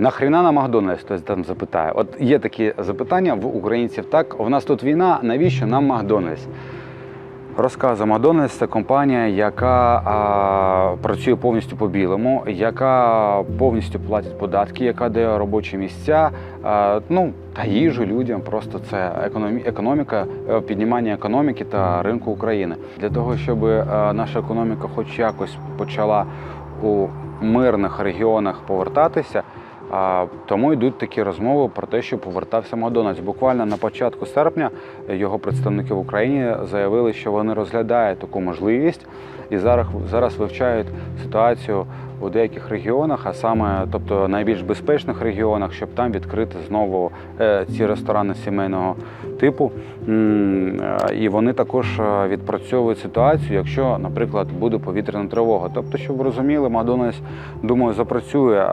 Нахріна на Макдональдс хтось там запитає. От є такі запитання в українців. Так, у нас тут війна, навіщо нам Макдональдс? Розказую, Макдональдс це компанія, яка а, працює повністю по білому, яка повністю платить податки, яка дає робочі місця, а, ну та їжу людям. Просто це економі- економіка, е, піднімання економіки та ринку України. Для того, щоб е, наша економіка, хоч якось почала у мирних регіонах повертатися. Тому йдуть такі розмови про те, що повертався Макдональдс. Буквально на початку серпня його представники в Україні заявили, що вони розглядають таку можливість і зараз, зараз вивчають ситуацію у деяких регіонах, а саме, тобто найбільш безпечних регіонах, щоб там відкрити знову е, ці ресторани сімейного типу. Е, І вони також е, відпрацьовують ситуацію, якщо, наприклад, буде повітряна тривога. Тобто, щоб ви розуміли, Макдональдс, думаю, запрацює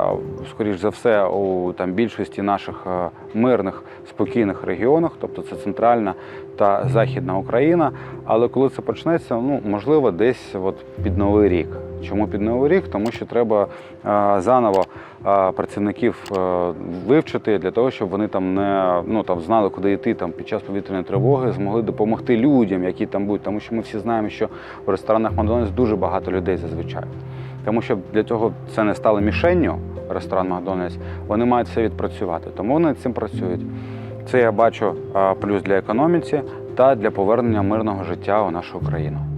скоріш за все у там більшості наших мирних спокійних регіонах, тобто це центральна та західна Україна. Але коли це почнеться, ну можливо, десь от під новий рік. Чому під новий рік? Тому що треба е, заново е, працівників е, вивчити для того, щоб вони там не ну там знали, куди йти там під час повітряної тривоги, змогли допомогти людям, які там будуть. Тому що ми всі знаємо, що в ресторанах Макдональдс дуже багато людей зазвичай. Тому що для цього це не стало мішенню ресторан Макдональдс, вони мають це відпрацювати. Тому вони цим працюють. Це я бачу плюс для економіці та для повернення мирного життя у нашу країну.